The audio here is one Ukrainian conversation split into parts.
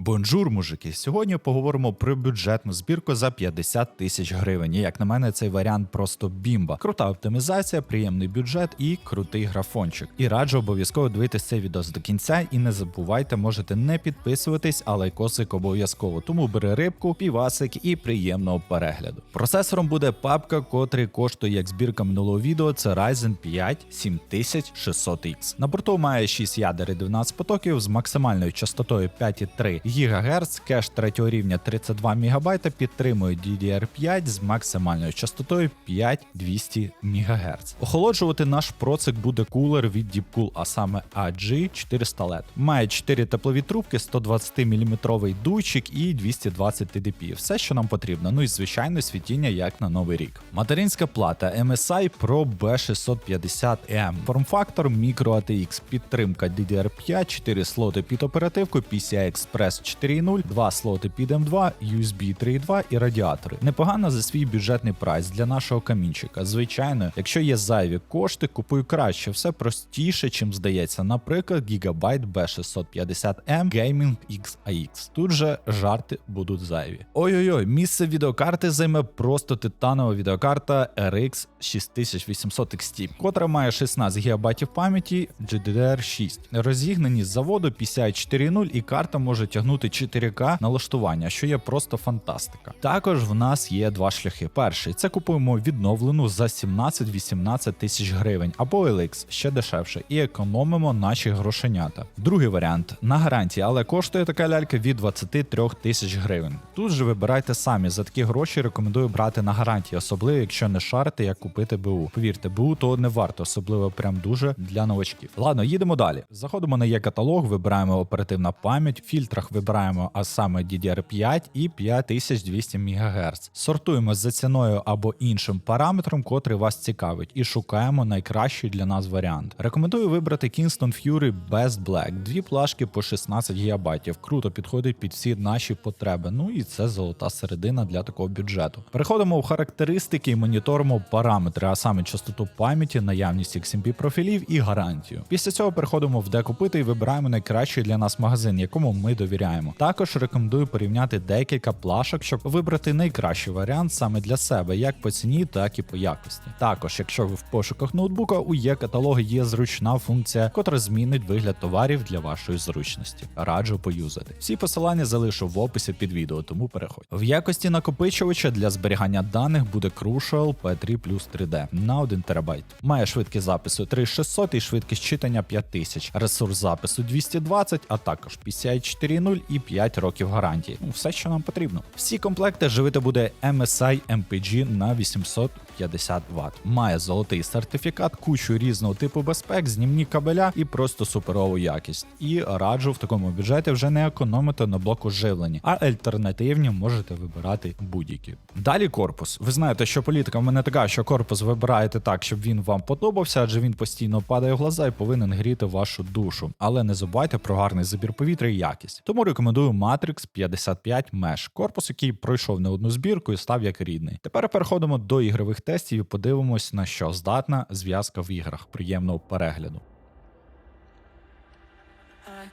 Бонжур, мужики. Сьогодні поговоримо про бюджетну збірку за 50 тисяч гривень. І, як на мене, цей варіант просто бімба. Крута оптимізація, приємний бюджет і крутий графончик. І раджу обов'язково дивитися цей відео до кінця. І не забувайте, можете не підписуватись, а лайкосик обов'язково. Тому бери рибку, півасик і приємного перегляду. Процесором буде папка, котрий коштує як збірка минулого відео. Це Ryzen 5 7600X. На борту має 6 ядер і 12 потоків з максимальною частотою 5,3 ГГц, кеш третього рівня 32 МБ, підтримує DDR5 з максимальною частотою 5200 МГц. Охолоджувати наш процик буде кулер від Deepcool, а саме AG400 LED. Має 4 теплові трубки, 120 мм дуйчик і 220 TDP. Все, що нам потрібно. Ну і звичайно світіння як на новий рік. Материнська плата MSI Pro B650M. Форм-фактор Micro ATX, підтримка DDR5, 4 слоти під оперативку, PCI Express 4.0, 2 слоти під M2, USB 3.2 і радіатори. Непогано за свій бюджетний прайс для нашого камінчика. Звичайно, якщо є зайві кошти, купую краще, все простіше, чим здається. Наприклад, Gigabyte B650M Gaming XAX. Тут же жарти будуть зайві. Ой-ой-ой, місце відеокарти займе просто титанова відеокарта RX 6800 XT, котра має 16 ГБ пам'яті GDDR6. Розігнані з заводу PCI 4.0 і карта може тягнути 4К налаштування, що є просто фантастика. Також в нас є два шляхи. Перший це купуємо відновлену за 17-18 тисяч гривень, або LX ще дешевше, і економимо наші грошенята. Другий варіант на гарантії, але коштує така лялька від 23 тисяч гривень. Тут же вибирайте самі за такі гроші. Рекомендую брати на гарантії, особливо якщо не шарите, як купити БУ. Повірте, БУ то не варто, особливо прям дуже для новачків. Ладно, їдемо далі. Заходимо на є-каталог, вибираємо оперативна пам'ять, в фільтрах вибираємо, а саме DDR5 і 5200 МГц. Сортуємо за ціною або іншим параметром, котрий вас цікавить, і шукаємо найкращий для нас варіант. Рекомендую вибрати Kingston Fury Best Black, дві плашки по 16 ГБ. Круто підходить під всі наші потреби. Ну і це золота середина для такого бюджету. Переходимо в характеристики і моніторимо параметри, а саме частоту пам'яті, наявність XMP профілів і гарантію. Після цього переходимо в де купити і вибираємо найкращий для нас магазин, якому ми довіряємо. Також рекомендую порівняти декілька плашок, щоб вибрати найкращий варіант саме для себе, як по ціні, так і по якості. Також, якщо ви в пошуках ноутбука, у є каталогі є зручна функція, котра змінить вигляд товарів для вашої зручності. Раджу поюзати. Всі посилання залишу в описі під відео, тому переходь. В якості накопичувача для зберігання даних буде Crucial P3 Plus 3D на 1 ТБ. Має швидкість запису 3600 і швидкість читання 5000, ресурс запису 220, а також PCI 4.0 і 5 років гарантії. Ну, все, що нам потрібно. Всі комплекти живити буде MSI MPG на 850 Вт. Має золотий сертифікат, кучу різного типу безпек, знімні кабеля і просто суперову якість. І раджу в такому бюджеті вже не економити на блоку живлення, а альтернативні можете вибирати будь-які. Далі корпус. Ви знаєте, що політика в мене така, що корпус вибираєте так, щоб він вам подобався, адже він постійно падає в глаза і повинен гріти вашу душу. Але не забувайте про гарний забір повітря і якість. Тому рекомендую Matrix 55 Mesh, корпус, який пройшов не одну збірку і став як рідний. Тепер переходимо до ігрових тестів і подивимось, на що здатна зв'язка в іграх. Приємного перегляду.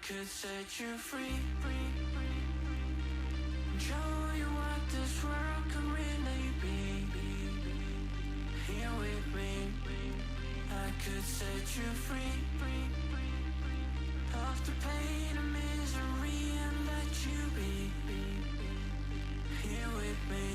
Could set you free. Could set you free. Of the pain and misery here with me.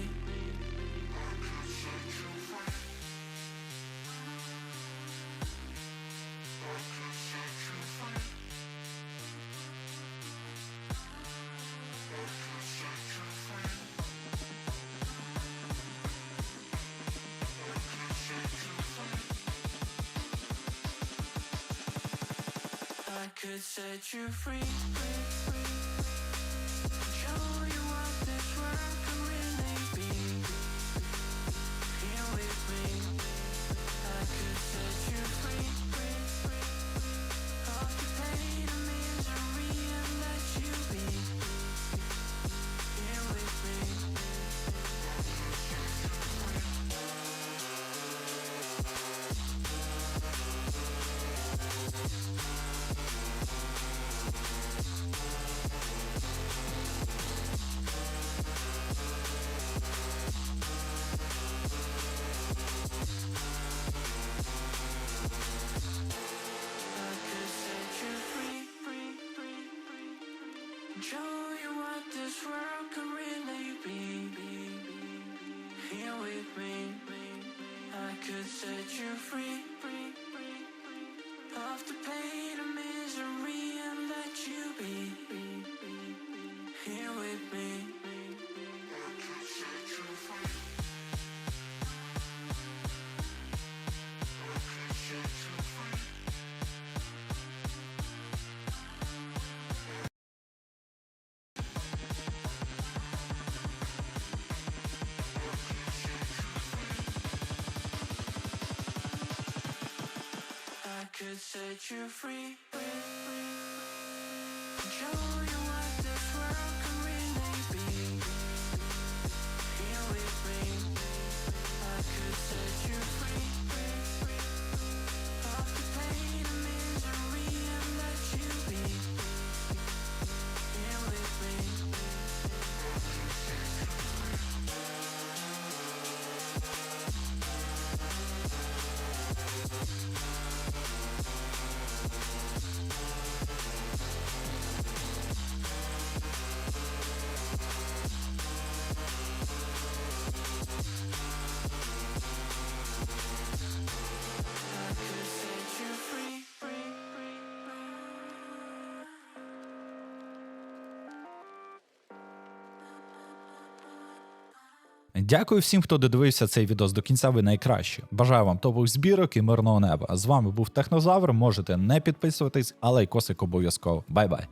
could set you free, free, free. Show you what this world could really be. Here with me, I could set you free. Off the pain and misery could set you free. free, free. Control your Дякую всім, хто додивився цей відос до кінця. Ви найкращі. Бажаю вам топових збірок і мирного неба. З вами був Технозавр. Можете не підписуватись, але й косик обов'язково. Бай-бай.